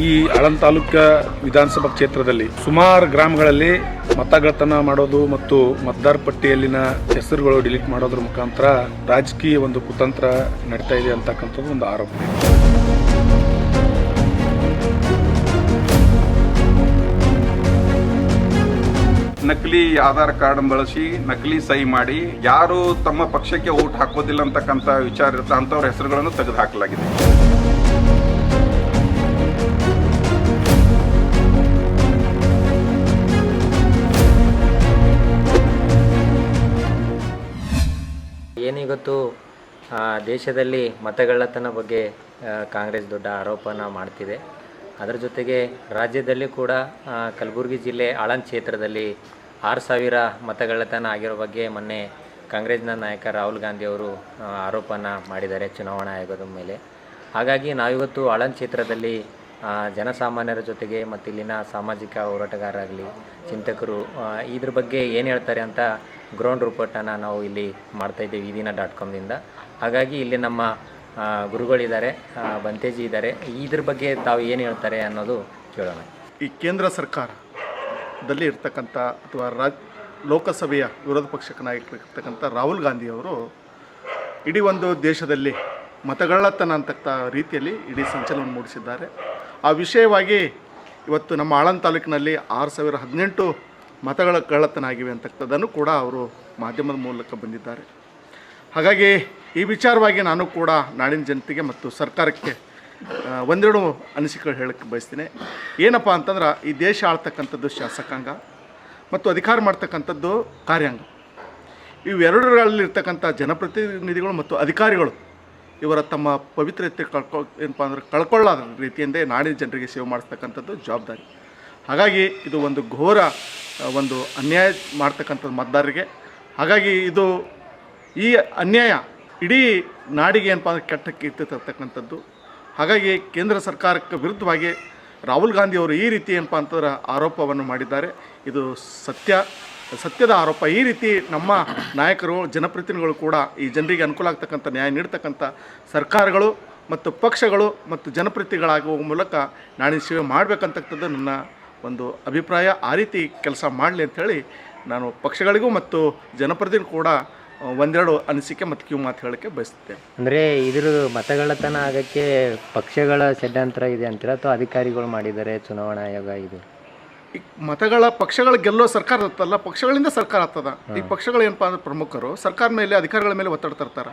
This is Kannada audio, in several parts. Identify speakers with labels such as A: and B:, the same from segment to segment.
A: ಈ ಆಳಂದ ತಾಲೂಕ ವಿಧಾನಸಭಾ ಕ್ಷೇತ್ರದಲ್ಲಿ ಸುಮಾರು ಗ್ರಾಮಗಳಲ್ಲಿ ಮತಗಳತನ ಮಾಡೋದು ಮತ್ತು ಮತದಾರ ಪಟ್ಟಿಯಲ್ಲಿನ ಹೆಸರುಗಳು ಡಿಲೀಟ್ ಮಾಡೋದ್ರ ಮುಖಾಂತರ ರಾಜಕೀಯ ಒಂದು ಕುತಂತ್ರ ನಡೀತಾ ಇದೆ ಅಂತಕ್ಕಂಥದ್ದು ಒಂದು ಆರೋಪ.
B: ನಕಲಿ ಆಧಾರ್ ಕಾರ್ಡ್ ಬಳಸಿ ನಕಲಿ ಸಹಿ ಮಾಡಿ, ಯಾರು ತಮ್ಮ ಪಕ್ಷಕ್ಕೆ ಓಟ್ ಹಾಕೋದಿಲ್ಲ ಅಂತಕ್ಕಂಥ ವಿಚಾರ ಇರುತ್ತೆ ಅಂಥವ್ರ ಹೆಸರುಗಳನ್ನು ತೆಗೆದು ಹಾಕಲಾಗಿದೆ
C: ಏನಿವತ್ತು ಆ, ದೇಶದಲ್ಲಿ ಮತಗಳ್ಳತನ ಬಗ್ಗೆ ಕಾಂಗ್ರೆಸ್ ದೊಡ್ಡ ಆರೋಪನ ಮಾಡ್ತಿದೆ. ಅದರ ಜೊತೆಗೆ ರಾಜ್ಯದಲ್ಲಿ ಕೂಡ ಕಲಬುರಗಿ ಜಿಲ್ಲೆ ಆಳಂದ್ ಕ್ಷೇತ್ರದಲ್ಲಿ ಆರು ಸಾವಿರ ಮತಗಳ್ಳತನ ಆಗಿರೋ ಬಗ್ಗೆ ಮೊನ್ನೆ ಕಾಂಗ್ರೆಸ್ನ ನಾಯಕ ರಾಹುಲ್ ಗಾಂಧಿ ಅವರು ಆರೋಪನ ಮಾಡಿದ್ದಾರೆ ಚುನಾವಣಾ ಆಯೋಗದ ಮೇಲೆ. ಹಾಗಾಗಿ ನಾವಿವತ್ತು ಆಳಂದ್ ಕ್ಷೇತ್ರದಲ್ಲಿ ಜನಸಾಮಾನ್ಯರ ಜೊತೆಗೆ ಮತ್ತು ಇಲ್ಲಿನ ಸಾಮಾಜಿಕ ಹೋರಾಟಗಾರರಾಗಲಿ ಚಿಂತಕರು ಇದ್ರ ಬಗ್ಗೆ ಏನು ಹೇಳ್ತಾರೆ ಅಂತ ಗ್ರೌಂಡ್ ರಿಪೋರ್ಟನ್ನು ನಾವು ಇಲ್ಲಿ ಮಾಡ್ತಾ ಇದ್ದೀವಿ ಈ ದಿನ ಡಾಟ್ ಕಾಮ್ನಿಂದ ಹಾಗಾಗಿ ಇಲ್ಲಿ ನಮ್ಮ ಗುರುಗಳಿದ್ದಾರೆ ಬಂತೇಜಿ ಇದ್ದಾರೆ. ಇದ್ರ ಬಗ್ಗೆ ತಾವು ಏನು ಹೇಳ್ತಾರೆ ಅನ್ನೋದು ಕೇಳೋಣ.
D: ಈ ಕೇಂದ್ರ ಸರ್ಕಾರದಲ್ಲಿ ಇರ್ತಕ್ಕಂಥ ಅಥವಾ ರಾಜ್ ಲೋಕಸಭೆಯ ವಿರೋಧ ಪಕ್ಷದ ನಾಯಕರಿರ್ತಕ್ಕಂಥ ರಾಹುಲ್ ಗಾಂಧಿಯವರು ಇಡೀ ಒಂದು ದೇಶದಲ್ಲಿ ಮತಗಳತನ ಅಂತಕ್ಕಂಥ ರೀತಿಯಲ್ಲಿ ಇಡೀ ಸಂಚಲನ ಮೂಡಿಸಿದ್ದಾರೆ. ಆ ವಿಷಯವಾಗಿ ಇವತ್ತು ನಮ್ಮ ಆಳನ್ ತಾಲೂಕಿನಲ್ಲಿ ಆರು ಸಾವಿರ ಹದಿನೆಂಟು ಮತಗಳ ಕಳ್ಳತನಾಗಿವೆ ಅಂತಕ್ಕಂಥದ್ದನ್ನು ಕೂಡ ಅವರು ಮಾಧ್ಯಮದ ಮೂಲಕ ಬಂದಿದ್ದಾರೆ. ಹಾಗಾಗಿ ಈ ವಿಚಾರವಾಗಿ ನಾನು ಕೂಡ ನಾಡಿನ ಜನತೆಗೆ ಮತ್ತು ಸರ್ಕಾರಕ್ಕೆ ಒಂದೆರಡು ಅನಿಸಿಕೆಗಳು ಹೇಳಕ್ಕೆ ಬಯಸ್ತೀನಿ. ಏನಪ್ಪ ಅಂತಂದ್ರೆ, ಈ ದೇಶ ಆಳ್ತಕ್ಕಂಥದ್ದು ಶಾಸಕಾಂಗ ಮತ್ತು ಅಧಿಕಾರ ಮಾಡ್ತಕ್ಕಂಥದ್ದು ಕಾರ್ಯಾಂಗ. ಇವೆರಡರಲ್ಲಿರ್ತಕ್ಕಂಥ ಜನಪ್ರತಿನಿಧಿಗಳು ಮತ್ತು ಅಧಿಕಾರಿಗಳು ಇವರ ತಮ್ಮ ಪವಿತ್ರತೆ ಕಳ್ಕೊ, ಏನಪ್ಪ ಅಂದ್ರೆ ಕಳ್ಕೊಳ್ಳಾದ ರೀತಿಯಿಂದೇ ನಾಡಿನ ಜನರಿಗೆ ಸೇವೆ ಮಾಡಿಸ್ತಕ್ಕಂಥದ್ದು ಜವಾಬ್ದಾರಿ. ಹಾಗಾಗಿ ಇದು ಒಂದು ಘೋರ ಒಂದು ಅನ್ಯಾಯ ಮಾಡ್ತಕ್ಕಂಥದ್ದು ಮತದಾರರಿಗೆ. ಹಾಗಾಗಿ ಇದು ಈ ಅನ್ಯಾಯ ಇಡೀ ನಾಡಿಗೆ ಏನಪ್ಪ ಅಂದ್ರೆ ಕೆಟ್ಟ ಕೀರ್ತಿ ತರ್ತಕ್ಕಂಥದ್ದು. ಹಾಗಾಗಿ ಕೇಂದ್ರ ಸರ್ಕಾರಕ್ಕೆ ವಿರುದ್ಧವಾಗಿ ರಾಹುಲ್ ಗಾಂಧಿ ಅವರು ಈ ರೀತಿ ಏನಪ್ಪ ಅಂತಂದ್ರೆ ಆರೋಪವನ್ನು ಮಾಡಿದ್ದಾರೆ. ಇದು ಸತ್ಯ, ಸತ್ಯದ ಆರೋಪ. ಈ ರೀತಿ ನಮ್ಮ ನಾಯಕರು, ಜನಪ್ರತಿನಿಧಿಗಳು ಕೂಡ ಈ ಜನರಿಗೆ ಅನುಕೂಲ ಆಗ್ತಕ್ಕಂಥ ನ್ಯಾಯ ನೀಡ್ತಕ್ಕಂಥ ಸರ್ಕಾರಗಳು ಮತ್ತು ಪಕ್ಷಗಳು ಮತ್ತು ಜನಪ್ರತಿನಿಧಿಗಳಾಗುವ ಮೂಲಕ ನಾಡಿನ ಸೇವೆ ಮಾಡಬೇಕಂತಕ್ಕಂಥದ್ದು ನನ್ನ ಒಂದು ಅಭಿಪ್ರಾಯ ಆ ರೀತಿ ಕೆಲಸ ಮಾಡಲಿ ಅಂಥೇಳಿ ನಾನು ಪಕ್ಷಗಳಿಗೂ ಮತ್ತು ಜನಪ್ರತಿನಿಧಿ ಕೂಡ ಒಂದೆರಡು ಅನಿಸಿಕೆ ಮತ್ತು ಕಿವು ಮಾತು ಹೇಳೋಕ್ಕೆ ಬಯಸ್ತೇನೆ
C: ಅಂದರೆ ಇದ್ರ ಮತಗಳತನ ಆಗೋಕ್ಕೆ ಪಕ್ಷಗಳ ಷಡ್ಯಂತರ ಇದೆ ಅಂತೀರಾ ಅಥವಾ ಅಧಿಕಾರಿಗಳು ಮಾಡಿದ್ದಾರೆ ಚುನಾವಣಾ ಆಯೋಗ ಇದು?
D: ಈ ಮತಗಳ ಪಕ್ಷಗಳ ಗೆಲ್ಲೋ ಸರ್ಕಾರ ಇರ್ತಲ್ಲ ಪಕ್ಷಗಳಿಂದ ಸರ್ಕಾರ ಆಗ್ತದ. ಈ ಪಕ್ಷಗಳು ಏನಪ್ಪಾ ಅಂದ್ರೆ ಪ್ರಮುಖರು ಸರ್ಕಾರ ಮೇಲೆ ಅಧಿಕಾರಿಗಳ ಮೇಲೆ ಒತ್ತಡ ತರ್ತಾರೆ.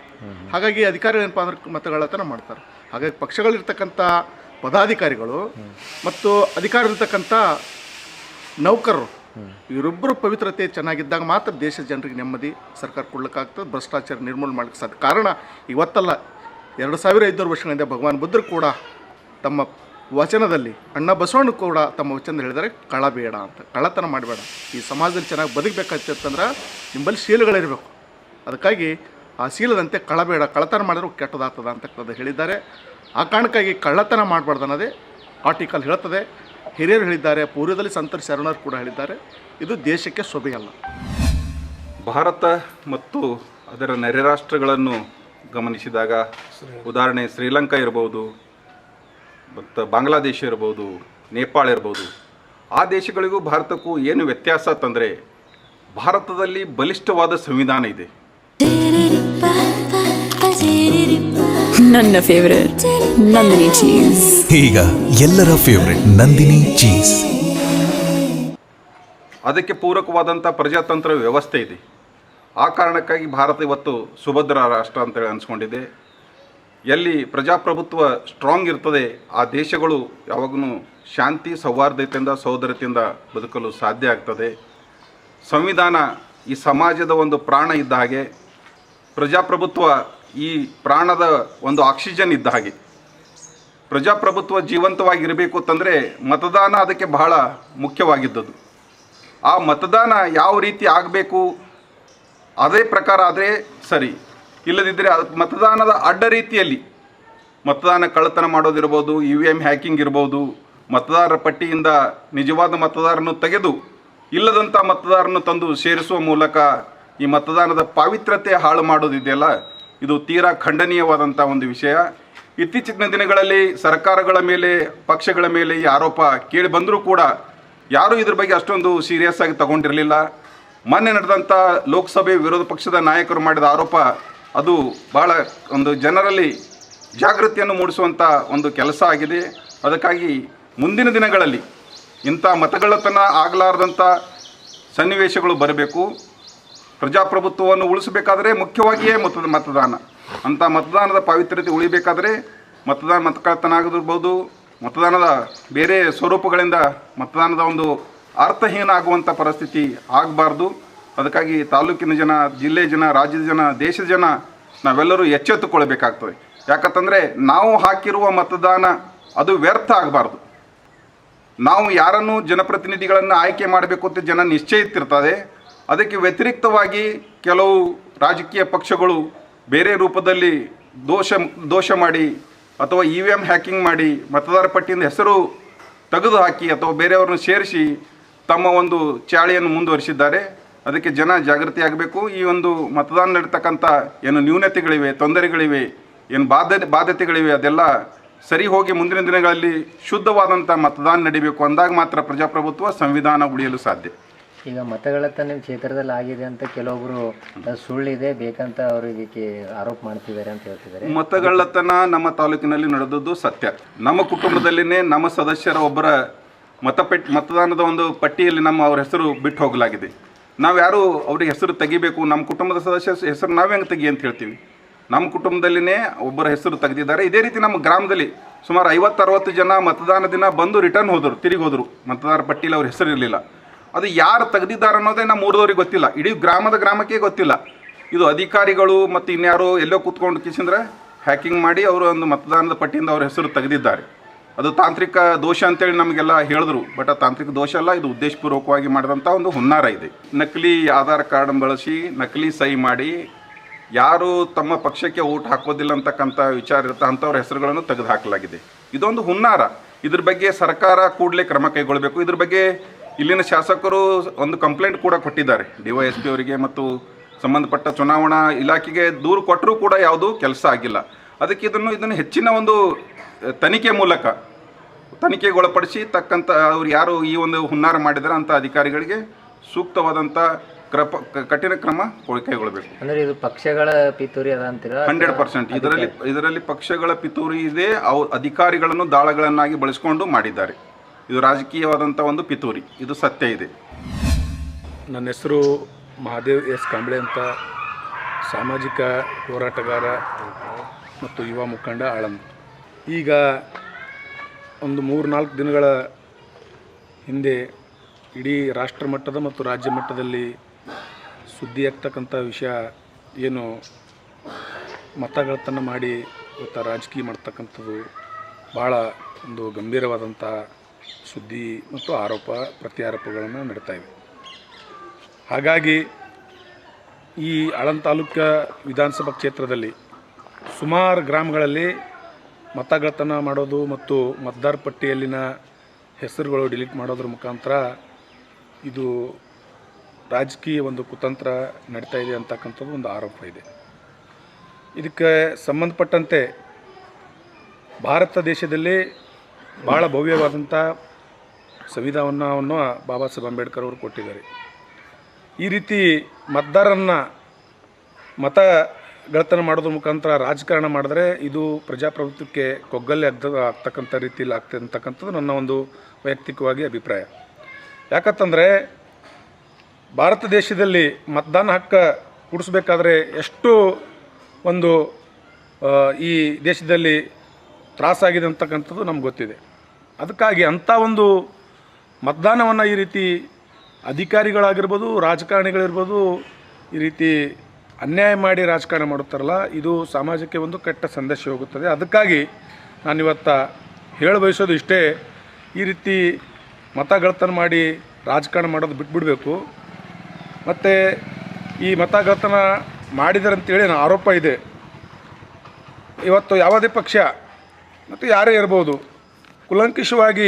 D: ಹಾಗಾಗಿ ಅಧಿಕಾರಿಗಳು ಏನಪ್ಪಾ ಅಂದ್ರೆ ಮತಗಳತನ ಮಾಡ್ತಾರೆ. ಹಾಗಾಗಿ ಪಕ್ಷಗಳಿರ್ತಕ್ಕಂಥ ಪದಾಧಿಕಾರಿಗಳು ಮತ್ತು ಅಧಿಕಾರದಲ್ಲಿರ್ತಕ್ಕಂಥ ನೌಕರರು, ಇವರಿಬ್ಬರು ಪವಿತ್ರತೆ ಚೆನ್ನಾಗಿದ್ದಾಗ ಮಾತ್ರ ದೇಶದ ಜನರಿಗೆ ನೆಮ್ಮದಿ ಸರ್ಕಾರ ಕೊಡ್ಲಿಕ್ಕಾಗ್ತದೆ, ಭ್ರಷ್ಟಾಚಾರ ನಿರ್ಮೂಲನೆ ಮಾಡ್ಲಿಕ್ಕೆ ಸಾಧ್ಯ. ಕಾರಣ ಇವತ್ತಲ್ಲ, ಎರಡು ಸಾವಿರ ಐದುನೂರು ವರ್ಷಗಳಿಂದ ಭಗವಾನ್ ಬುದ್ಧರು ಕೂಡ ತಮ್ಮ ವಚನದಲ್ಲಿ, ಅಣ್ಣ ಬಸವಣ್ಣ ಕೂಡ ತಮ್ಮ ವಚನದಲ್ಲಿ ಹೇಳಿದರೆ ಕಳ ಬೇಡ ಅಂತ. ಕಳ್ಳತನ ಮಾಡಬೇಡ. ಈ ಸಮಾಜದಲ್ಲಿ ಚೆನ್ನಾಗಿ ಬದುಕಬೇಕಾಗ್ತಿತ್ತಂದ್ರೆ ನಿಮ್ಮಲ್ಲಿ ಶೀಲಗಳಿರಬೇಕು. ಅದಕ್ಕಾಗಿ ಆ ಸೀಲದಂತೆ ಕಳಬೇಡ, ಕಳ್ಳತನ ಮಾಡಿದ್ರು ಕೆಟ್ಟದಾಗ್ತದ ಅಂತಕ್ಕಂಥದ್ದು ಹೇಳಿದ್ದಾರೆ. ಆ ಕಾರಣಕ್ಕಾಗಿ ಕಳ್ಳತನ ಮಾಡಬಾರ್ದು ಅನ್ನೋದೇ ಆರ್ಟಿಕಲ್ ಹೇಳ್ತದೆ ಹಿರಿಯರು ಹೇಳಿದ್ದಾರೆ, ಪೂರ್ವದಲ್ಲಿ ಸಂತರ ಶರಣರು ಕೂಡ ಹೇಳಿದ್ದಾರೆ. ಇದು ದೇಶಕ್ಕೆ ಸೊಬೆಯಲ್ಲ.
B: ಭಾರತ ಮತ್ತು ಅದರ ನೆರೆ ರಾಷ್ಟ್ರಗಳನ್ನು ಗಮನಿಸಿದಾಗ ಉದಾಹರಣೆ ಶ್ರೀಲಂಕಾ ಇರ್ಬೋದು, ಮತ್ತು ಬಾಂಗ್ಲಾದೇಶ ಇರ್ಬೋದು, ನೇಪಾಳ ಇರ್ಬೋದು. ಆ ದೇಶಗಳಿಗೂ ಭಾರತಕ್ಕೂ ಏನು ವ್ಯತ್ಯಾಸ ಅಂತಂದರೆ ಭಾರತದಲ್ಲಿ ಬಲಿಷ್ಠವಾದ ಸಂವಿಧಾನ ಇದೆ.
E: ನನ್ನ ಫೇವರೇಟ್ ನಂದಿನಿ ಚೀಸ್
F: ಈಗ ಎಲ್ಲರ ಫೇವರೇಟ್ ನಂದಿನಿ ಚೀಸ್
B: ಅದಕ್ಕೆ ಪೂರಕವಾದಂಥ ಪ್ರಜಾತಂತ್ರ ವ್ಯವಸ್ಥೆ ಇದೆ. ಆ ಕಾರಣಕ್ಕಾಗಿ ಭಾರತ ಇವತ್ತು ಸುಭದ್ರ ರಾಷ್ಟ್ರ ಅಂತೇಳಿ ಅನಿಸ್ಕೊಂಡಿದೆ. ಎಲ್ಲಿ ಪ್ರಜಾಪ್ರಭುತ್ವ ಸ್ಟ್ರಾಂಗ್ ಇರ್ತದೆ ಆ ದೇಶಗಳು ಯಾವಾಗೂ ಶಾಂತಿ ಸೌಹಾರ್ದತೆಯಿಂದ ಸಹೋದರತೆಯಿಂದ ಬದುಕಲು ಸಾಧ್ಯ ಆಗ್ತದೆ. ಸಂವಿಧಾನ ಈ ಸಮಾಜದ ಒಂದು ಪ್ರಾಣ ಇದ್ದ ಹಾಗೆ ಪ್ರಜಾಪ್ರಭುತ್ವ ಈ ಪ್ರಾಣದ ಒಂದು ಆಕ್ಸಿಜನ್ ಇದ್ದ ಹಾಗೆ. ಪ್ರಜಾಪ್ರಭುತ್ವ ಜೀವಂತವಾಗಿರಬೇಕು ಅಂತಂದರೆ ಮತದಾನ ಅದಕ್ಕೆ ಬಹಳ ಮುಖ್ಯವಾಗಿದ್ದದ್ದು. ಆ ಮತದಾನ ಯಾವ ರೀತಿ ಆಗಬೇಕು? ಅದೇ ಪ್ರಕಾರ ಆದರೆ ಸರಿ. ಇಲ್ಲದಿದ್ದರೆ ಮತದಾನದ ಅಡ್ಡ ರೀತಿಯಲ್ಲಿ ಮತದಾನ ಕಳ್ಳತನ ಮಾಡೋದಿರ್ಬೋದು ಇ ವಿ ಎಂ ಹ್ಯಾಕಿಂಗ್ ಇರ್ಬೋದು, ಮತದಾರರ ಪಟ್ಟಿಯಿಂದ ನಿಜವಾದ ಮತದಾರನ್ನು ತೆಗೆದು ಇಲ್ಲದಂಥ ಮತದಾರನ್ನು ತಂದು ಸೇರಿಸುವ ಮೂಲಕ ಈ ಮತದಾನದ ಪಾವಿತ್ರತೆ ಹಾಳು ಮಾಡೋದಿದೆಯಲ್ಲ? ಇದು ತೀರಾ ಖಂಡನೀಯವಾದಂಥ ಒಂದು ವಿಷಯ. ಇತ್ತೀಚಿನ ದಿನಗಳಲ್ಲಿ ಸರ್ಕಾರಗಳ ಮೇಲೆ, ಪಕ್ಷಗಳ ಮೇಲೆ ಈ ಆರೋಪ ಕೇಳಿ ಬಂದರೂ ಕೂಡ ಯಾರೂ ಇದ್ರ ಬಗ್ಗೆ ಅಷ್ಟೊಂದು ಸೀರಿಯಸ್ ಆಗಿ ತಗೊಂಡಿರಲಿಲ್ಲ. ಮೊನ್ನೆ ನಡೆದಂಥ ಲೋಕಸಭೆ ವಿರೋಧ ಪಕ್ಷದ ನಾಯಕರು ಮಾಡಿದ ಆರೋಪ, ಅದು ಬಹಳ ಒಂದು ಜನರಲ್ಲಿ ಜಾಗೃತಿಯನ್ನು ಮೂಡಿಸುವಂಥ ಒಂದು ಕೆಲಸ ಆಗಿದೆ. ಅದಕ್ಕಾಗಿ ಮುಂದಿನ ದಿನಗಳಲ್ಲಿ ಇಂಥ ಮತಗಳತನ ಆಗಲಾರ್ದಂಥ ಸನ್ನಿವೇಶಗಳು ಬರಬೇಕು. ಪ್ರಜಾಪ್ರಭುತ್ವವನ್ನು ಉಳಿಸಬೇಕಾದರೆ ಮುಖ್ಯವಾಗಿಯೇ ಮತದ, ಮತದಾನ. ಅಂಥ ಮತದಾನದ ಪಾವಿತ್ರ್ಯತೆ ಉಳಿಬೇಕಾದರೆ ಮತದಾನ ಮತಕಳ್ಳತನ ಆಗಿರ್ಬೋದು, ಮತದಾನದ ಬೇರೆ ಸ್ವರೂಪಗಳಿಂದ ಮತದಾನದ ಒಂದು ಅರ್ಥಹೀನ ಆಗುವಂಥ ಪರಿಸ್ಥಿತಿ ಆಗಬಾರ್ದು. ಅದಕ್ಕಾಗಿ ತಾಲೂಕಿನ ಜನ, ಜಿಲ್ಲೆ ಜನ, ರಾಜ್ಯದ ಜನ, ದೇಶದ ಜನ ನಾವೆಲ್ಲರೂ ಎಚ್ಚೆತ್ತುಕೊಳ್ಬೇಕಾಗ್ತದೆ ಯಾಕಂತಂದರೆ ನಾವು ಹಾಕಿರುವ ಮತದಾನ ಅದು ವ್ಯರ್ಥ ಆಗಬಾರ್ದು. ನಾವು ಯಾರನ್ನು ಜನಪ್ರತಿನಿಧಿಗಳನ್ನು ಆಯ್ಕೆ ಮಾಡಬೇಕು ಅಂತ ಜನ ನಿಶ್ಚಯಿತಿರ್ತದೆ ಅದಕ್ಕೆ ವ್ಯತಿರಿಕ್ತವಾಗಿ ಕೆಲವು ರಾಜಕೀಯ ಪಕ್ಷಗಳು ಬೇರೆ ರೂಪದಲ್ಲಿ ದೋಷ ದೋಷ ಮಾಡಿ ಅಥವಾ ಇ ವಿ ಎಂ ಹ್ಯಾಕಿಂಗ್ ಮಾಡಿ ಮತದಾರ ಪಟ್ಟಿಯಿಂದ ಹೆಸರು ತೆಗೆದು ಹಾಕಿ ಅಥವಾ ಬೇರೆಯವ್ರನ್ನ ಸೇರಿಸಿ ತಮ್ಮ ಒಂದು ಚಾಳಿಯನ್ನು ಮುಂದುವರಿಸಿದ್ದಾರೆ. ಅದಕ್ಕೆ ಜನ ಜಾಗೃತಿ ಆಗಬೇಕು ಈ ಒಂದು ಮತದಾನ ನಡೀತಕ್ಕಂಥ ಏನು ನ್ಯೂನತೆಗಳಿವೆ, ತೊಂದರೆಗಳಿವೆ, ಏನು ಬಾಧ್ಯ ಬಾಧ್ಯತೆಗಳಿವೆ, ಅದೆಲ್ಲ ಸರಿ ಹೋಗಿ ಮುಂದಿನ ದಿನಗಳಲ್ಲಿ ಶುದ್ಧವಾದಂಥ ಮತದಾನ ನಡಿಬೇಕು ಅಂದಾಗ ಮಾತ್ರ ಪ್ರಜಾಪ್ರಭುತ್ವ ಸಂವಿಧಾನ ಉಳಿಯಲು ಸಾಧ್ಯ.
C: ಈಗ ಮತಗಳತನ ಕ್ಷೇತ್ರದಲ್ಲಿ ಆಗಿದೆ ಅಂತ ಕೆಲವೊಬ್ರು ಸುಳ್ಳಿದೆ, ಬೇಕಂತ ಅವರಿಗೆ ಆರೋಪ ಮಾಡ್ತಿದ್ದಾರೆ ಅಂತ ಹೇಳ್ತಿದ್ದಾರೆ.
B: ಮತಗಳ್ಳತನ ನಮ್ಮ ತಾಲೂಕಿನಲ್ಲಿ ನಡೆದದ್ದು ಸತ್ಯ. ನಮ್ಮ ಕುಟುಂಬದಲ್ಲಿನೇ ನಮ್ಮ ಸದಸ್ಯರ ಒಬ್ಬರ ಮತಪೆಟ್, ಮತದಾನದ ಒಂದು ಪಟ್ಟಿಯಲ್ಲಿ ನಮ್ಮ ಅವ್ರ ಹೆಸರು ಬಿಟ್ಟು ಹೋಗಲಾಗಿದೆ. ನಾವು ಯಾರು ಅವ್ರಿಗೆ ಹೆಸರು ತೆಗಿಬೇಕು? ನಮ್ಮ ಕುಟುಂಬದ ಸದಸ್ಯ ಹೆಸರು ನಾವೇ ಹೆಂಗೆ ತೆಗಿ ಅಂತ ಹೇಳ್ತೀವಿ. ನಮ್ಮ ಕುಟುಂಬದಲ್ಲಿನೇ ಒಬ್ಬರ ಹೆಸರು ತೆಗೆದಿದ್ದಾರೆ. ಇದೇ ರೀತಿ ನಮ್ಮ ಗ್ರಾಮದಲ್ಲಿ ಸುಮಾರು ಐವತ್ತು, ಅರವತ್ತು ಜನ ಮತದಾನ ದಿನ ಬಂದು ರಿಟರ್ನ್ ಹೋದರು, ತಿರುಗಿ ಹೋದರು. ಮತದಾರ ಪಟ್ಟಿಯಲ್ಲಿ ಅವ್ರ ಹೆಸರು ಇರಲಿಲ್ಲ. ಅದು ಯಾರು ತೆಗೆದಿದ್ದಾರೆ ಅನ್ನೋದೇ ನಮ್ಮ ಊರದವ್ರಿಗೆ ಗೊತ್ತಿಲ್ಲ. ಇಡೀ ಗ್ರಾಮದ ಗ್ರಾಮಕ್ಕೆ ಗೊತ್ತಿಲ್ಲ. ಇದು ಅಧಿಕಾರಿಗಳು ಮತ್ತು ಇನ್ಯಾರು ಎಲ್ಲೋ ಕೂತ್ಕೊಂಡು ಕಿಸಿಂದ್ರೆ ಹ್ಯಾಕಿಂಗ್ ಮಾಡಿ ಅವರು ಒಂದು ಮತದಾನದ ಪಟ್ಟಿಯಿಂದ ಅವ್ರ ಹೆಸರು ತೆಗೆದಿದ್ದಾರೆ. ಅದು ತಾಂತ್ರಿಕ ದೋಷ ಅಂತೇಳಿ ನಮಗೆಲ್ಲ ಹೇಳಿದ್ರು. ಬಟ್ ಆ ತಾಂತ್ರಿಕ ದೋಷ ಅಲ್ಲ, ಇದು ಉದ್ದೇಶಪೂರ್ವಕವಾಗಿ ಮಾಡಿದಂಥ ಒಂದು ಹುನ್ನಾರ ಇದೆ. ನಕಲಿ ಆಧಾರ್ ಕಾರ್ಡ್ ಬಳಸಿ ನಕಲಿ ಸಹಿ ಮಾಡಿ ಯಾರು ತಮ್ಮ ಪಕ್ಷಕ್ಕೆ ಓಟ್ ಹಾಕೋದಿಲ್ಲ ಅಂತಕ್ಕಂಥ ವಿಚಾರ ಇರುತ್ತೆ ಅಂಥವ್ರ ಹೆಸರುಗಳನ್ನು ತೆಗೆದುಹಾಕಲಾಗಿದೆ. ಇದೊಂದು ಹುನ್ನಾರ. ಇದ್ರ ಬಗ್ಗೆ ಸರ್ಕಾರ ಕೂಡಲೇ ಕ್ರಮ ಕೈಗೊಳ್ಳಬೇಕು ಇದ್ರ ಬಗ್ಗೆ ಇಲ್ಲಿನ ಶಾಸಕರು ಒಂದು ಕಂಪ್ಲೇಂಟ್ ಕೂಡ ಕೊಟ್ಟಿದ್ದಾರೆ. ಡಿ ವೈ ಎಸ್ ಪಿ ಅವರಿಗೆ ಮತ್ತು ಸಂಬಂಧಪಟ್ಟ ಚುನಾವಣಾ ಇಲಾಖೆಗೆ ದೂರು ಕೊಟ್ಟರೂ ಕೂಡ ಯಾವುದೂ ಕೆಲಸ ಆಗಿಲ್ಲ. ಅದಕ್ಕೆ ಇದನ್ನು ಇದನ್ನು ಹೆಚ್ಚಿನ ಒಂದು ತನಿಖೆ ಮೂಲಕ ತನಿಖೆಗೊಳಪಡಿಸಿ ತಕ್ಕಂಥ ಅವ್ರು ಯಾರು ಈ ಒಂದು ಹುನ್ನಾರ ಮಾಡಿದಾರೆ ಅಂಥ ಅಧಿಕಾರಿಗಳಿಗೆ ಸೂಕ್ತವಾದಂಥ ಕ್ರಪ ಕಠಿಣ ಕ್ರಮ ಕೈಗೊಳ್ಳಬೇಕು.
C: ಅಂದ್ರೆ ಇದು ಪಕ್ಷಗಳ ಪಿತೂರಿ ಅದ ಅಂತೀರಾ?
B: Hundred percent. ಇದರಲ್ಲಿ ಇದರಲ್ಲಿ ಪಕ್ಷಗಳ ಪಿತೂರಿ ಇದೆ. ಅವು ಅಧಿಕಾರಿಗಳನ್ನು ದಾಳಗಳನ್ನಾಗಿ ಬಳಸಿಕೊಂಡು ಮಾಡಿದ್ದಾರೆ. ಇದು ರಾಜಕೀಯವಾದಂಥ ಒಂದು ಪಿತೂರಿ. ಇದು ಸತ್ಯ ಇದೆ.
A: ನನ್ನ ಹೆಸರು ಮಹಾದೇವ್ ಎಸ್ ಕಾಂಬ್ಳೆ ಅಂತ. ಸಾಮಾಜಿಕ ಹೋರಾಟಗಾರ ಮತ್ತು ಯುವ ಮುಖಂಡ ಆಳಂದ್ ಈಗ ಒಂದು ಮೂರು ನಾಲ್ಕು ದಿನಗಳ ಹಿಂದೆ ಇಡೀ ರಾಷ್ಟ್ರ ಮಟ್ಟದ ಮತ್ತು ರಾಜ್ಯ ಮಟ್ಟದಲ್ಲಿ ಸುದ್ದಿ ಆಗ್ತಕ್ಕಂಥ ವಿಷಯ ಏನು ಮತಗಳತನ ಮಾಡಿ ಇವತ್ತು ರಾಜಕೀಯ ಮಾಡ್ತಕ್ಕಂಥದ್ದು ಭಾಳ ಒಂದು ಗಂಭೀರವಾದಂಥ ಸುದ್ದಿ ಮತ್ತು ಆರೋಪ ಪ್ರತ್ಯಾರೋಪಗಳನ್ನು ನಡೀತಾ ಇವೆ. ಹಾಗಾಗಿ ಈ ಆಳಂದ ತಾಲೂಕ ವಿಧಾನಸಭಾ ಕ್ಷೇತ್ರದಲ್ಲಿ ಸುಮಾರು ಗ್ರಾಮಗಳಲ್ಲಿ ಮತಗಳತನ ಮಾಡೋದು ಮತ್ತು ಮತದಾರ ಪಟ್ಟಿಯಲ್ಲಿನ ಹೆಸರುಗಳು ಡಿಲೀಟ್ ಮಾಡೋದ್ರ ಮುಖಾಂತರ ಇದು ರಾಜಕೀಯ ಒಂದು ಕುತಂತ್ರ ನಡೀತಾ ಇದೆ ಅಂತಕ್ಕಂಥದ್ದು ಒಂದು ಆರೋಪ ಇದೆ. ಇದಕ್ಕೆ ಸಂಬಂಧಪಟ್ಟಂತೆ ಭಾರತ ದೇಶದಲ್ಲಿ ಭಾಳ ಭವ್ಯವಾದಂಥ ಸಂವಿಧಾನವನ್ನು ಬಾಬಾ ಸಾಹೇಬ್ ಅಂಬೇಡ್ಕರ್ ಅವರು ಕೊಟ್ಟಿದ್ದಾರೆ. ಈ ರೀತಿ ಮತದಾರರನ್ನು ಮತಗಳತನ ಮಾಡೋದ್ರ ಮುಖಾಂತರ ರಾಜಕಾರಣ ಮಾಡಿದ್ರೆ ಇದು ಪ್ರಜಾಪ್ರಭುತ್ವಕ್ಕೆ ಕೊಗ್ಗಲ್ಲಿ ಅಗ್ದ ಆಗ್ತಕ್ಕಂಥ ರೀತಿಯಲ್ಲಿ ಆಗ್ತದೆ ಅಂತಕ್ಕಂಥದ್ದು ನನ್ನ ಒಂದು ವೈಯಕ್ತಿಕವಾಗಿ ಅಭಿಪ್ರಾಯ. ಯಾಕಂತಂದರೆ ಭಾರತ ದೇಶದಲ್ಲಿ ಮತದಾನ ಹಕ್ಕು ಕೊಡಿಸ್ಬೇಕಾದ್ರೆ ಎಷ್ಟು ಒಂದು ಈ ದೇಶದಲ್ಲಿ ತ್ರಾಸಾಗಿದೆ ಅಂತಕ್ಕಂಥದ್ದು ನಮ್ಗೆ ಗೊತ್ತಿದೆ. ಅದಕ್ಕಾಗಿ ಅಂಥ ಒಂದು ಮತದಾನವನ್ನು ಈ ರೀತಿ ಅಧಿಕಾರಿಗಳಾಗಿರ್ಬೋದು, ರಾಜಕಾರಣಿಗಳಿರ್ಬೋದು ಈ ರೀತಿ ಅನ್ಯಾಯ ಮಾಡಿ ರಾಜಕಾರಣ ಮಾಡುತ್ತಾರಲ್ಲ, ಇದು ಸಮಾಜಕ್ಕೆ ಒಂದು ಕೆಟ್ಟ ಸಂದೇಶ ಹೋಗುತ್ತದೆ. ಅದಕ್ಕಾಗಿ ನಾನಿವತ್ತ ಹೇಳ ಬಯಸೋದು ಇಷ್ಟೇ, ಈ ರೀತಿ ಮತಗಳತನ ಮಾಡಿ ರಾಜಕಾರಣ ಮಾಡೋದು ಬಿಟ್ಬಿಡಬೇಕು. ಮತ್ತು ಈ ಮತಗಳತನ ಮಾಡಿದ್ದಾರೆ ಅಂತೇಳಿ ನಾನು ಆರೋಪ ಇದೆ. ಇವತ್ತು ಯಾವುದೇ ಪಕ್ಷ, ಮತ್ತು ಯಾರೇ ಇರ್ಬೋದು ಕೂಲಂಕುಷವಾಗಿ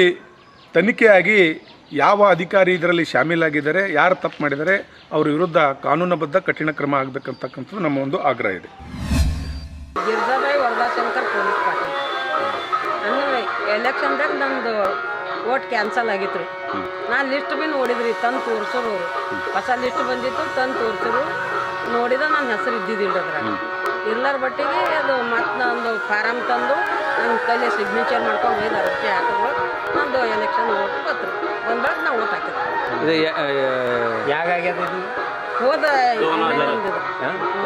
A: ತನಿಖೆಯಾಗಿ ಯಾವ ಅಧಿಕಾರಿ ಇದರಲ್ಲಿ ಶಾಮೀಲಾಗಿದ್ದಾರೆ ಯಾರು ತಪ್ಪು ಮಾಡಿದ್ದಾರೆ ಅವರ ವಿರುದ್ಧ ಕಾನೂನುಬದ್ಧ ಕಠಿಣ ಕ್ರಮ ಆಗಬೇಕಂತಕ್ಕಂಥದ್ದು ನಮ್ಮ ಒಂದು ಆಗ್ರಹ ಇದೆ.
G: ಪೊಲೀಸ್ ಎಲೆಕ್ಷನ್ದಾಗ ನಮ್ಮದು ಓಟ್ ಕ್ಯಾನ್ಸಲ್ ಆಗಿತ್ತು ರೀ ನಾನು ಲಿಸ್ಟ್ ಬಿ ನೋಡಿದ್ರಿ ತಂದು ತೋರಿಸೋರು ಹೊಸ ಲಿಸ್ಟ್ ಬಂದಿತ್ತು ತಂದು ತೋರಿಸೋರು. ನೋಡಿದ ನನ್ನ ಹೆಸರು ಇದ್ದಿದ್ದಿಲ್ಲ ಅದ್ರಾಗ. ಇರ್ಲಾರ ಬಟ್ಟಿಗೆ ಅದು ಮತ್ತೆ ನಂದು ಫಾರಮ್ ತಂದು ನನ್ನ ಕೈಲಿ ಸಿಗ್ನೇಚರ್ ಮಾಡ್ಕೊಂಡು ಹೋಯ್ದು ಅರ್ಜಿ ಹಾಕಿದ್ರು ನಂದು ಎಲೆಕ್ಷನ್ ಓಟ್ ಬತ್ತು ಬಂದಾಗ ನಾವು ಓಟ್ ಹಾಕಿದ್ದೆ
H: ಇದು
C: ಯಾಗಾಗ್ಯದ ಇದು?
G: ಹೋದ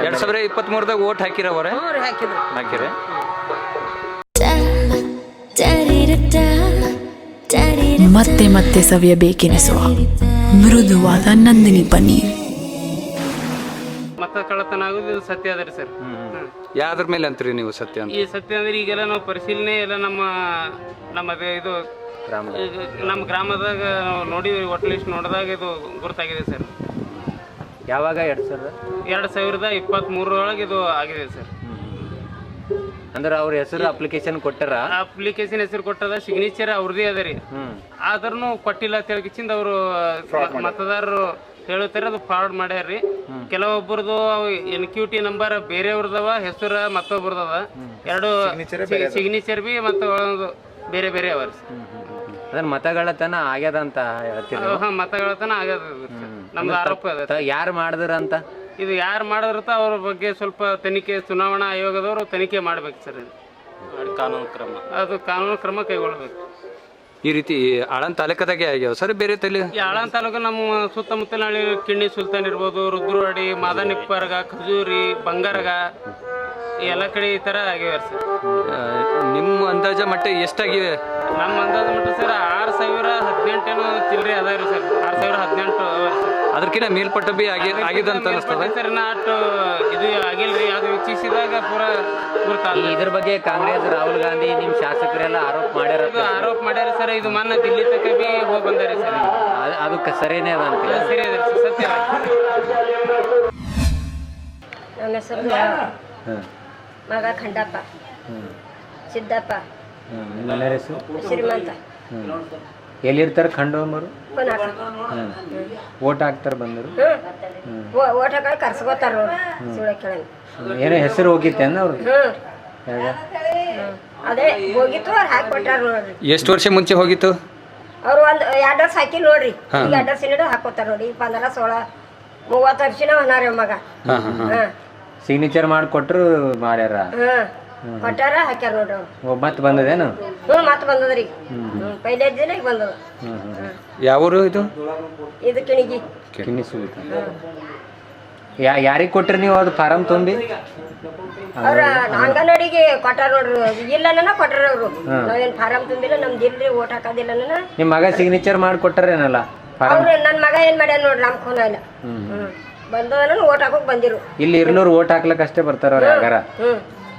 H: ಎರಡು ಸಾವಿರ ಇಪ್ಪತ್ತ್ಮೂರದಾಗ ಓಟ್ ಹಾಕಿರವರೆ?
G: ಹ್ಞೂ ರೀ ಹಾಕಿದ್ರು.
H: ಹಾಕಿರಿ.
E: ಮತ್ತೆ ಮತ್ತೆ ಸವಿಯಬೇಕೆನಿಸುವ ಮೃದುವಾದ ನಂದಿನಿ ಪನ್ನೀರ್.
I: ಮತ ಕಳ್ಳತನ ಆಗೋದು ಸತ್ಯ ಅದ ರೀ ಸರ್.
H: ಯಾವ್ದ್ರ ಮೇಲೆ ಅಂತೀರಿ ನೀವು ಸತ್ಯ ಅಂತ?
I: ಈ ಸತ್ಯ ಅಂದ್ರೆ ಈಗೆಲ್ಲ ನಾವು ಪರಿಶೀಲನೆ ಎಲ್ಲ ನಮ್ಮ ನಮ್ಮದು ಇದು ಈಗ ನಮ್ಮ ಗ್ರಾಮದಾಗ ನಾವು ನೋಡಿದ್ವಿ ಒಟ್ಟು ಲಿಸ್ಟ್ ನೋಡಿದಾಗ ಇದು ಗುರುತಾಗಿದೆ ಸರ್.
C: ಯಾವಾಗ ಎರಡು ಸಾವಿರದ?
I: ಎರಡು ಸಾವಿರದ ಇಪ್ಪತ್ತ್ಮೂರರೊಳಗೆ ಇದು ಆಗಿದೆ ಸರ್.
C: ಅಂದ್ರೆ ಅವ್ರ ಹೆಸರು ಅಪ್ಲಿಕೇಶನ್ ಕೊಟ್ಟಾರ?
I: ಅಪ್ಲಿಕೇಶನ್ ಹೆಸರು ಕೊಟ್ಟದ ಸಿಗ್ನೇಚರ್ ಅವ್ರದೇ ಅದ ರೀ. ಆದ್ರೂ ಕೊಟ್ಟಿಲ್ಲ ಅಂತ ಹೇಳ್ಕಿಚಿಂದ ಅವರು ಮತದಾರರು ಹೇಳುತ್ತಾರೆ ಅದು ಫ್ರಾಡ್ ಮಾಡ್ಯಾರ್ರಿ ಕೆಲವೊಬ್ಬರದು ಎನ್ ಕ್ಯೂ ಟಿ ನಂಬರ್ ಬೇರೆಯವ್ರದವ ಹೆಸರು ಮತ್ತೊಬ್ಬರದವ. ಎರಡು ಸಿಗ್ನೇಚರ್ ಬಿ ಮತ್ತು ಬೇರೆ ಬೇರೆ ಅವ
C: ಅದನ್ನ ಮತಗಳತನ ಆಗ್ಯದ ಅಂತ ಹೇಳ್ತೀರಿ
I: ಹಾ ಮತಗಳತನ ಆಗ್ಯದ ನಮ್ದು ಆರೋಪ ಅದ
C: ಯಾರು ಮಾಡಿದ್ರ ಅಂತ?
I: ಇದು ಯಾರು ಮಾಡಿದ್ರತ ಅವ್ರ ಬಗ್ಗೆ ಸ್ವಲ್ಪ ತನಿಖೆ ಚುನಾವಣಾ ಆಯೋಗದವರು ತನಿಖೆ ಮಾಡ್ಬೇಕು ಸರ್ ಇದು. ಕಾನೂನು ಕ್ರಮ. ಅದು ಕಾನೂನು ಕ್ರಮ ಕೈಗೊಳ್ಬೇಕು
H: ಈ ರೀತಿ ಆಳನ್ ತಾಲೂಕದಾಗೆ ಆಗ್ಯಾವ ಸರ್ ಬೇರೆ ತಲೆ?
I: ಈ ಆಳಂದ ತಾಲೂಕು ನಮ್ಮ ಸುತ್ತಮುತ್ತಲ ಹಳ್ಳಿ ಕಿಣ್ಣಿ ಸುಲ್ತಾನ್ ಇರ್ಬೋದು ರುದ್ರವಾಡಿ ಮಾದನಿಪ್ಪರ್ಗ ಖಜೂರಿ ಬಂಗಾರಗ ಎಲ್ಲ ಕಡೆ ಈ ತರ ಆಗ್ಯಾವ ಸರ್.
H: ನಿಮ್ಮ ಅಂದಾಜ ಮಟ್ಟ ಎಷ್ಟಾಗಿವೆ
I: ನಮ್ಮ ಅಂದಾಜು ಮಟ್ಟ ಸರ್ ಆರು ಸಾವಿರ ಹದಿನೆಂಟೇನೋ ಚಿಲ್ಲರೆ ಅದಾವ
H: ಅದಕ್ಕಿಂತ ಮೇಲ್ಪಟ್ಟ ಬಿ ಆಗಿ ಆಗಿದೆ ಅಂತ ಅನಿಸ್ತದೆ
I: ಸರ್ ನಾ ಅಷ್ಟು ಇದು ಆಗಿಲ್ರಿ ಅದು ವೀಕ್ಷಿಸಿದಾಗ ಪೂರ
C: ಇದ್ರ ಬಗ್ಗೆ ಕಾಂಗ್ರೆಸ್ ರಾಹುಲ್ ಗಾಂಧಿ ನಿಮ್ ಶಾಸಕರೆಲ್ಲ ಆರೋಪ ಮಾಡ್ಯಾರ
I: ಆರೋಪ ಮಾಡ್ಯಾರ ಸರ್ ಇದು ಮೊನ್ನೆ ದಿಲ್ಲಿ ತಕ ಬಿ ಹೋಗಿ ಬಂದಾರಿ ಸರ್.
C: ಅದಕ್ಕೆ ಅದು ಸರಿನೇ ಅದ
I: ಅದು ಸರಿ ಅದ ಸತ್ಯ ಅದ.
G: ನನ್ನ ಹೆಸರು ಮಗ ಖಂಡಪ್ಪ. ಸಿದ್ದಪ್ಪ.
C: ನಿಮ್ಮ
G: ಶ್ರೀಮಂತ.
C: ಎಲ್ಲಿರ್ತಾರೆ ಖಂಡೋಮರು?
G: ಪುನಃ
C: ಓಟ್ ಹಾಕ್ತಾರೆ ಬಂದರು.
G: ಹ್ಞೂ ಓಟ್ ಹಾಕೊಂಡು ಕರ್ಸ್ಕೋತಾರ
C: ಏನೋ ಹೆಸರು ಹೋಗಿತ್ತೆ ಅವ್ರು
G: ಹ್ಞೂ
C: ಹೇಗ?
G: ಅದೇ ಹೋಗಿತ್ತು ಅವ್ರು ಹಾಕ್ಕೊಟ್ಟಾರ ನೋಡ್ರಿ.
H: ಎಷ್ಟು ವರ್ಷ ಮುಂಚೆ ಹೋಗಿತ್ತು?
G: ಅವ್ರು ಒಂದು ಅಡ್ರೆಸ್ ಹಾಕಿ ನೋಡ್ರಿ. ಈಗ ಅಡ್ರೆಸ್ ಹಿಡಿದು ಹಾಕೋತಾರ ನೋಡಿ ಪಂದ್ರ ಸೋಳ ಮೂವತ್ತು ವರ್ಷನ ಹೊನಾರಿ ಮಗ.
H: ಹಾಂ ಹಾಂ ಹಾಂ.
G: ಹಾಂ.
C: ಸಿಗ್ನೇಚರ್ ಮಾಡಿ ಕೊಟ್ಟರು ಮಾಡ್ಯಾರ
G: ಹಾಂ ಕೊಟ್ಟಾರ ಹಾಕ್ಯಾರ ನೋಡ್ರಿ ಅವ್ರು.
C: ಮತ್ತೆ ಬಂದದೇನು?
G: ಹ್ಞೂ ಮತ್ತೆ ಬಂದದ್ರಿ. ಹ್ಞೂ ಪೈಲೆ ದಿನ ಈಗ ಬಂದದ.
H: ಯಾವೂರು ಇದು?
G: ಇದು ಕಿಣಿಗಿ.
C: ಕಿನ್ನಿ ಸುಲಿತ ಯಾ ಯಾರಿಗೆ ಕೊಟ್ರಿ ನೀವು ಅದು ಫಾರಂ ತುಂಬಿ?
G: ಅವ್ರ ಅಂಗನವಾಡಿಗೆ ಕೊಟ್ಟಾರ ನೋಡ್ರಿ ಇಲ್ಲ ಕೊಟ್ಟಾರ ಅವರು. ನಾವೇನ್ ಫಾರಂ ತುಂಬಿಲ್ಲ ನಮ್ದು ಇಲ್ರಿ ಓಟ್ ಹಾಕೋದಿಲ್ಲ
C: ನಿಮ್ಮ ಮಗ ಸಿಗ್ನೇಚರ್ ಮಾಡಿ ಕೊಟ್ಟಾರೇನಲ್ಲ? ಫಾರಂ?
G: ಅವ್ರು ನನ್ನ ಮಗ ಏನ್ ಮಾಡ್ಯಾನ ನೋಡ್ರಿ ನಮ್ ಖೂನ ಇಲ್ಲ. ಹ್ಮ್. ಬಂದದನ ಓಟ್ ಹಾಕೋಕ್ ಬಂದಿರು.
C: ಇಲ್ಲಿ ಇರ್ನೂರು ಓಟ್ ಹಾಕ್ಲಕ್ ಅಷ್ಟೇ ಬರ್ತಾರ ಅವ್ರು ಯಾಗಾರ?
G: ಹ್ಮ್.